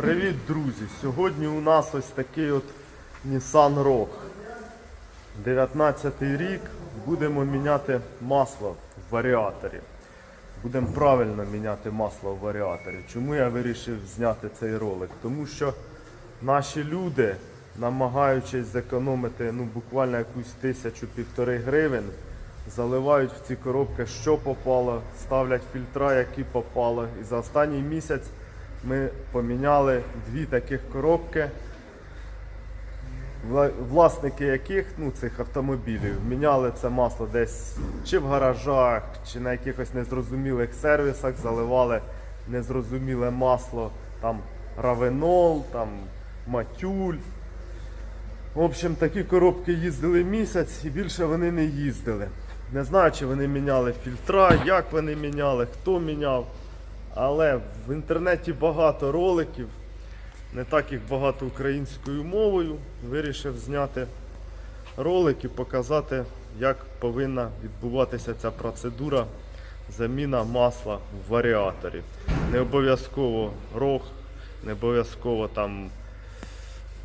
Привіт, друзі! Сьогодні у нас ось такий от Nissan Rogue. 19 рік. Будемо міняти масло в варіаторі. Будемо правильно міняти масло в варіаторі. Чому я вирішив зняти цей ролик? Тому що наші люди, намагаючись зекономити ну, буквально якусь тисячу-півтори гривень, заливають в ці коробки, що попало, ставлять фільтра, які попало. І за останній місяць ми поміняли дві таких коробки, власники яких ну, цих автомобілів міняли це масло десь чи в гаражах, чи на якихось незрозумілих сервісах, заливали незрозуміле масло, там равенол, там матюль. В общем, такі коробки їздили місяць і більше вони не їздили. Не знаю, чи вони міняли фільтра, як вони міняли, хто міняв. Але в інтернеті багато роликів, не так їх багато українською мовою. Вирішив зняти ролик і показати, як повинна відбуватися ця процедура заміна масла в варіаторі. Не обов'язково рог, не обов'язково там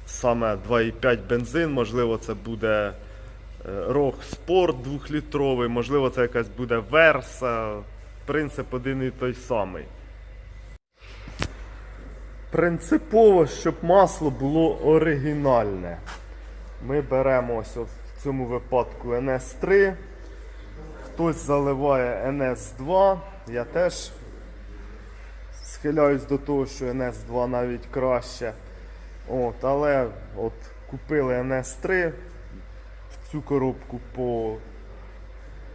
саме 2,5 бензин, можливо, це буде е, рог спорт 2-літровий, можливо, це якась буде верса. Принцип один і той самий. Принципово, щоб масло було оригінальне. Ми беремо ось в цьому випадку NS3. Хтось заливає NS2. Я теж схиляюсь до того, що NS2 навіть краще. От, але от купили NS3. В цю коробку по,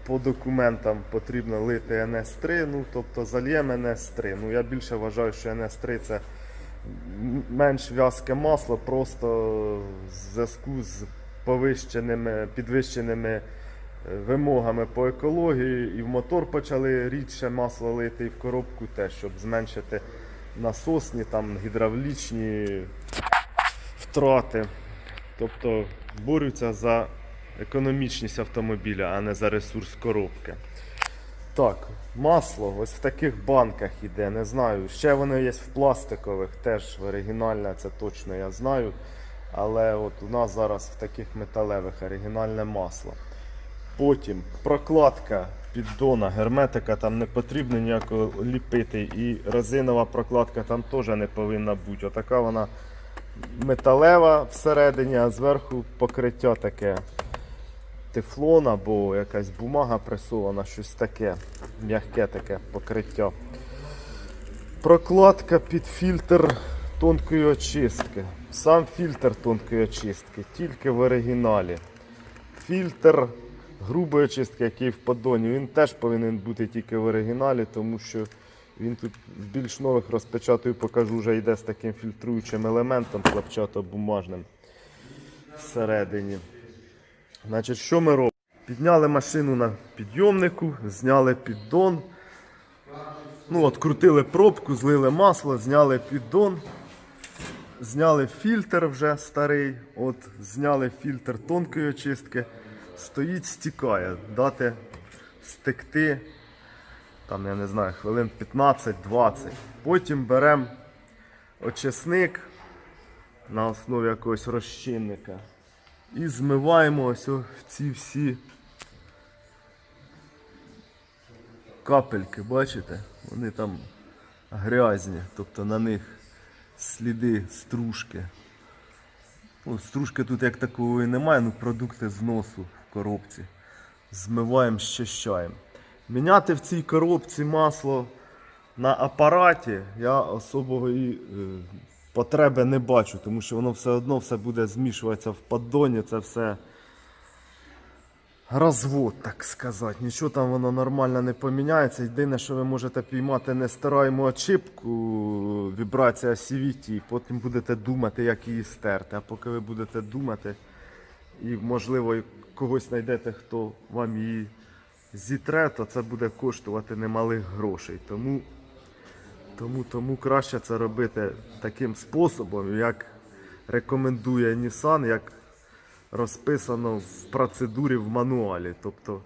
по документам потрібно лити NS3. Ну, тобто зальємо NS3. Ну, я більше вважаю, що NS3 це менш в'язке масло, просто в зв'язку з повищеними, підвищеними е, вимогами по екології. І в мотор почали рідше масло лити, і в коробку теж, щоб зменшити насосні, там, гідравлічні втрати. Тобто борються за економічність автомобіля, а не за ресурс коробки. Так, масло ось в таких банках іде, не знаю. Ще воно є в пластикових, теж оригінальне, це точно я знаю. Але от у нас зараз в таких металевих оригінальне масло. Потім прокладка піддона, герметика там не потрібно ніякого ліпити. І резинова прокладка там теж не повинна бути. Отака вона металева всередині, а зверху покриття таке тефлон або якась бумага пресована, щось таке, м'яке таке покриття. Прокладка під фільтр тонкої очистки. Сам фільтр тонкої очистки, тільки в оригіналі. Фільтр грубої очистки, який в поддоні, він теж повинен бути тільки в оригіналі, тому що він тут в більш нових розпечатую покажу, вже йде з таким фільтруючим елементом хлопчатобумажним всередині. Значить, що ми робимо? Підняли машину на підйомнику, зняли піддон. Ну, от, крутили пробку, злили масло, зняли піддон. Зняли фільтр вже старий. От, зняли фільтр тонкої очистки. Стоїть, стікає. Дати стекти, там, я не знаю, хвилин 15-20. Потім беремо очисник на основі якогось розчинника. І змиваємо ось ці всі капельки, бачите? Вони там грязні, тобто на них сліди стружки. Ну, стружки тут як такої немає, ну продукти зносу в коробці. Змиваємо, щищаємо. Міняти в цій коробці масло на апараті я особої е, потреби не бачу, тому що воно все одно все буде змішуватися в поддоні, це все розвод, так сказати. Нічого там воно нормально не поміняється. Єдине, що ви можете піймати нестираємо очіпку, вібрація CVT, потім будете думати, як її стерти. А поки ви будете думати, і можливо когось знайдете, хто вам її зітре, то це буде коштувати немалих грошей. Тому тому, тому краще це робити таким способом, як рекомендує Nissan, як розписано в процедурі в мануалі. Тобто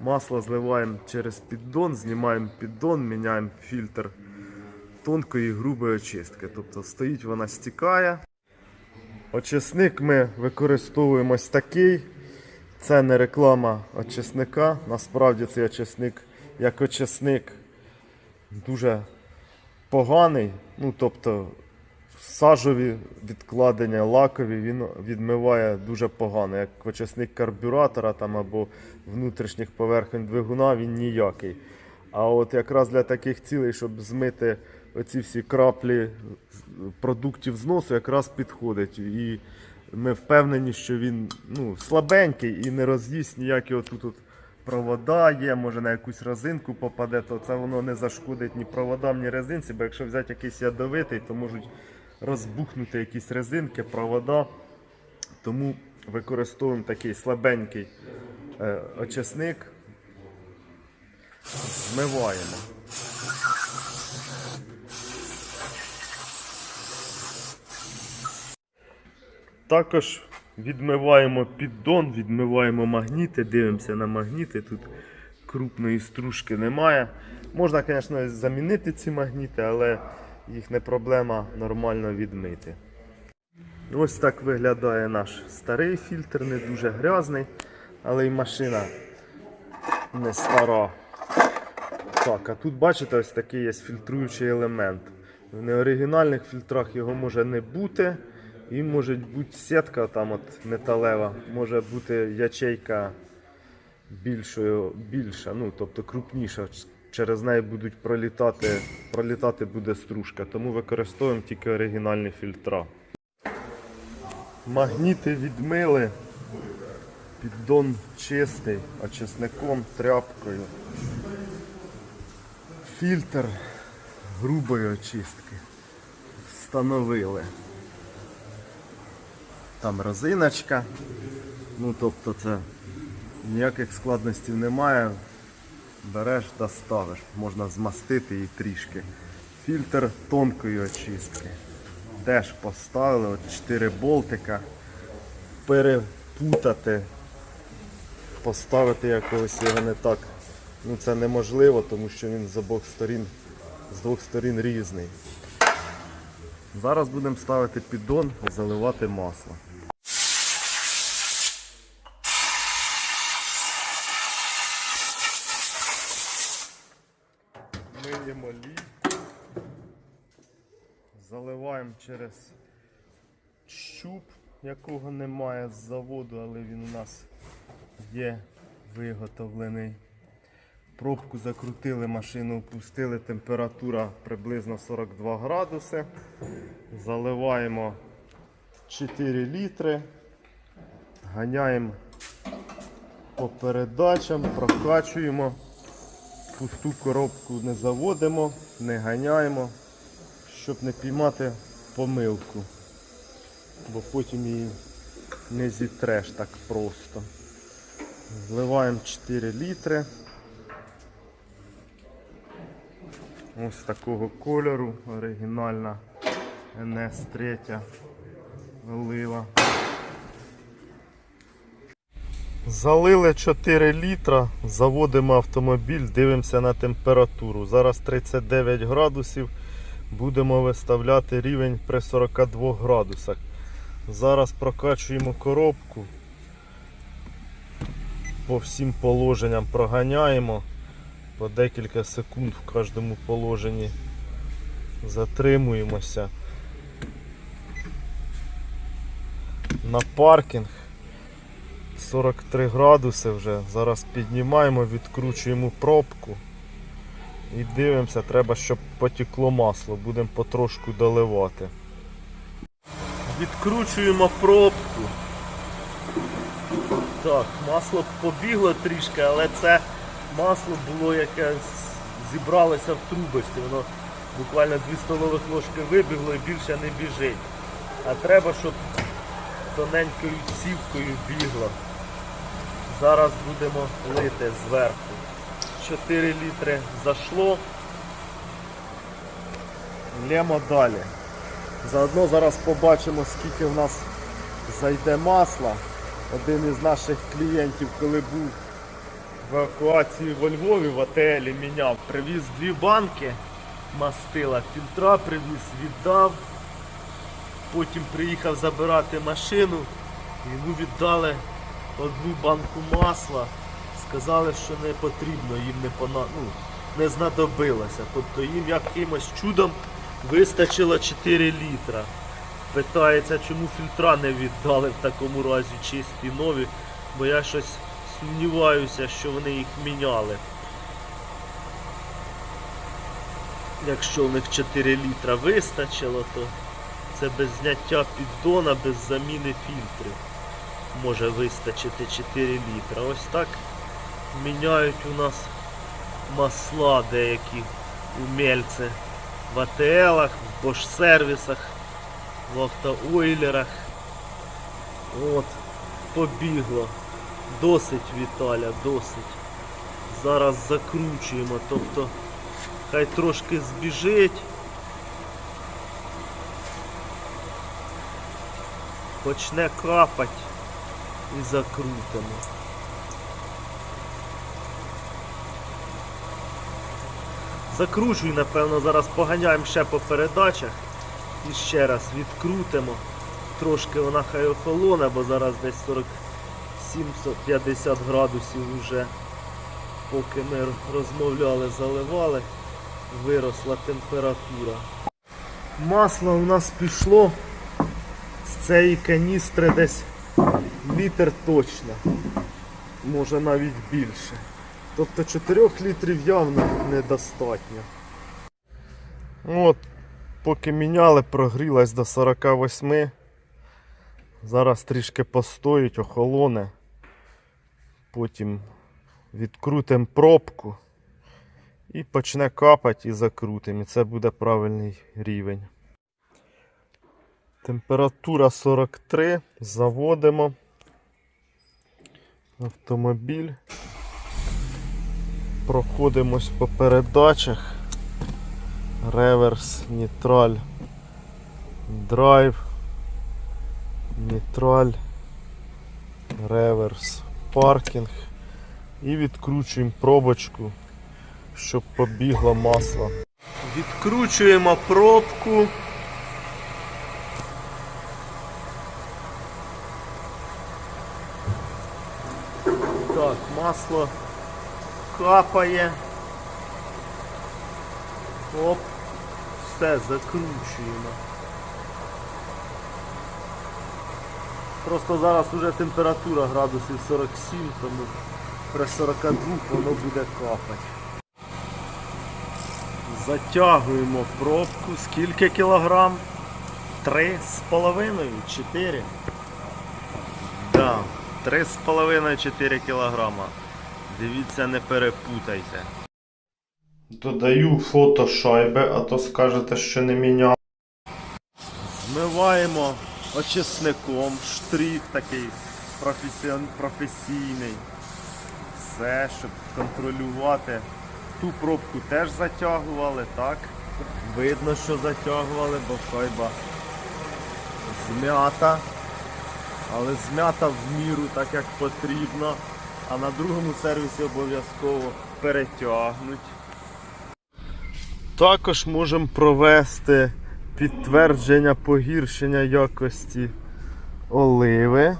масло зливаємо через піддон, знімаємо піддон, міняємо фільтр тонкої і грубої очистки. Тобто стоїть вона стікає. Очисник ми використовуємо ось такий. Це не реклама очисника. Насправді цей очисник як очисник дуже поганий. Ну, тобто сажові відкладення, лакові він відмиває дуже погано. Як очисник карбюратора там, або внутрішніх поверхень двигуна, він ніякий. А от якраз для таких цілей, щоб змити оці всі краплі продуктів зносу, якраз підходить. І ми впевнені, що він ну, слабенький і не роз'їсть ніякі отут от провода є, може на якусь резинку попаде, то це воно не зашкодить ні проводам, ні резинці, бо якщо взяти якийсь ядовитий, то можуть розбухнути якісь резинки, провода. Тому використовуємо такий слабенький е, очисник. Змиваємо. Також відмиваємо піддон, відмиваємо магніти, дивимося на магніти. Тут крупної стружки немає. Можна, звісно, замінити ці магніти, але їх не проблема нормально відмити. Ось так виглядає наш старий фільтр, не дуже грязний, але і машина не стара. Так, а тут бачите, ось такий є фільтруючий елемент. В неоригінальних фільтрах його може не бути. І може бути сітка там от металева, може бути ячейка більшою, більша, ну тобто крупніша. Через неї будуть пролітати, пролітати буде стружка, тому використовуємо тільки оригінальні фільтра. Магніти відмили, піддон чистий, очисником, тряпкою. Фільтр грубої очистки встановили. Там розиночка. Ну тобто це ніяких складностей немає. Береш та ставиш. Можна змастити її трішки. Фільтр тонкої очистки. Теж поставили от 4 болтика. Перепутати, поставити якогось його не так. Ну це неможливо, тому що він з обох сторін, з двох сторін різний. Зараз будемо ставити піддон і заливати масло. Через щуп, якого немає з заводу, але він у нас є виготовлений. Пробку закрутили, машину опустили, температура приблизно 42 градуси. Заливаємо 4 літри, ганяємо по передачам, прокачуємо. Пусту коробку не заводимо, не ганяємо, щоб не піймати помилку, бо потім її не зітреш так просто. Вливаємо 4 літри. Ось такого кольору, оригінальна NS3 олива. Залили 4 літра, заводимо автомобіль, дивимося на температуру. Зараз 39 градусів. Будемо виставляти рівень при 42 градусах. Зараз прокачуємо коробку. По всім положенням проганяємо. По декілька секунд в кожному положенні затримуємося. На паркінг 43 градуси вже. Зараз піднімаємо, відкручуємо пробку і дивимося, треба, щоб потекло масло. Будемо потрошку доливати. Відкручуємо пробку. Так, масло побігло трішки, але це масло було яке зібралося в трубості. Воно буквально 2 столових ложки вибігло і більше не біжить. А треба, щоб тоненькою цівкою бігло. Зараз будемо лити зверху. 4 літри зайшло. Лємо далі. Заодно зараз побачимо, скільки в нас зайде масла. Один із наших клієнтів, коли був в евакуації во Львові в отелі, міняв, привіз дві банки мастила фільтра, привіз, віддав. Потім приїхав забирати машину, йому віддали одну банку масла. Сказали, що не потрібно, їм не пона... ну, не знадобилося. Тобто їм якимось чудом вистачило 4 літра. Питається, чому фільтра не віддали в такому разі чисті нові, бо я щось сумніваюся, що вони їх міняли. Якщо в них 4 літра вистачило, то це без зняття піддона, без заміни фільтрів може вистачити 4 літра. Ось так міняють у нас масла деякі умельці в АТЛах, в Bosch сервісах, в автоойлерах. От, побігло. Досить Віталя, досить. Зараз закручуємо, тобто хай трошки збіжить. Почне капать і закрутимо. Закручуй, напевно, зараз поганяємо ще по передачах і ще раз відкрутимо. Трошки вона хай охолоне, бо зараз десь 47-50 градусів вже, поки ми розмовляли, заливали, виросла температура. Масло у нас пішло з цієї каністри десь літр точно, може навіть більше. Тобто 4 літрів явно недостатньо. От, поки міняли, прогрілась до 48. Зараз трішки постоїть, охолоне. Потім відкрутимо пробку і почне капати і закрутимо. І це буде правильний рівень. Температура 43. Заводимо автомобіль. Проходимось по передачах. Реверс, нейтраль, драйв, нейтраль, реверс, паркінг. І відкручуємо пробочку, щоб побігло масло. Відкручуємо пробку. Так, масло капає. Оп, все, закручуємо. Просто зараз уже температура градусів 47, тому при 42 воно буде капати. Затягуємо пробку. Скільки кілограм? Три з половиною? Чотири? Да, три з половиною 4 кілограма. Дивіться, не перепутайте. Додаю фото шайби, а то скажете, що не міняв. Змиваємо очисником, штрих такий професійний. Все, щоб контролювати. Ту пробку теж затягували, так? Видно, що затягували, бо шайба змята. Але змята в міру так як потрібно. А на другому сервісі обов'язково перетягнуть. Також можемо провести підтвердження погіршення якості оливи.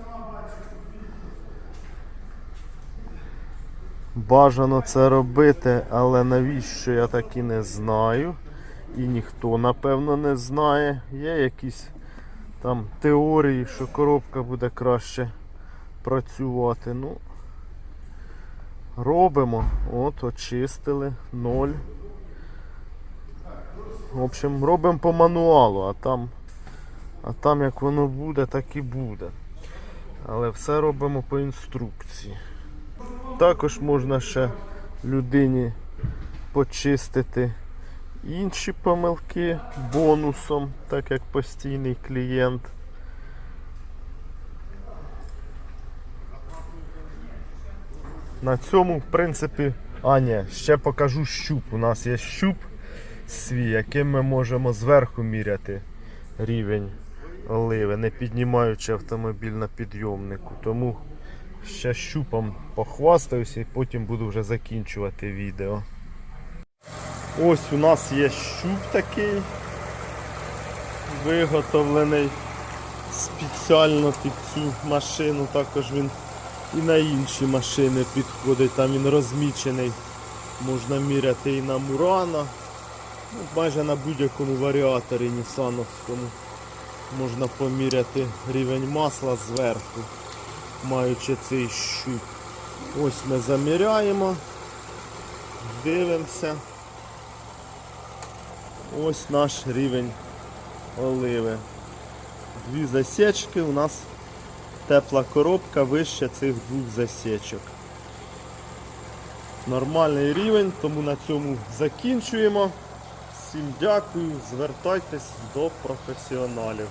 Бажано це робити, але навіщо я так і не знаю. І ніхто, напевно, не знає. Є якісь там теорії, що коробка буде краще працювати. Ну, робимо. От, очистили, ноль. В общем, робимо по мануалу, а там, а там як воно буде, так і буде. Але все робимо по інструкції. Також можна ще людині почистити інші помилки бонусом, так як постійний клієнт. На цьому, в принципі, а ні, ще покажу щуп. У нас є щуп свій, яким ми можемо зверху міряти рівень оливи, не піднімаючи автомобіль на підйомнику. Тому ще щупом похвастаюся і потім буду вже закінчувати відео. Ось у нас є щуп такий, виготовлений спеціально під цю машину. Також він і на інші машини підходить. Там він розмічений. Можна міряти і на Мурана. Ну, майже на будь-якому варіаторі Нісановському можна поміряти рівень масла зверху, маючи цей щуп. Ось ми заміряємо, дивимося. Ось наш рівень оливи. Дві засічки, у нас тепла коробка вище цих двох засічок. Нормальний рівень, тому на цьому закінчуємо. Всім дякую, звертайтесь до професіоналів.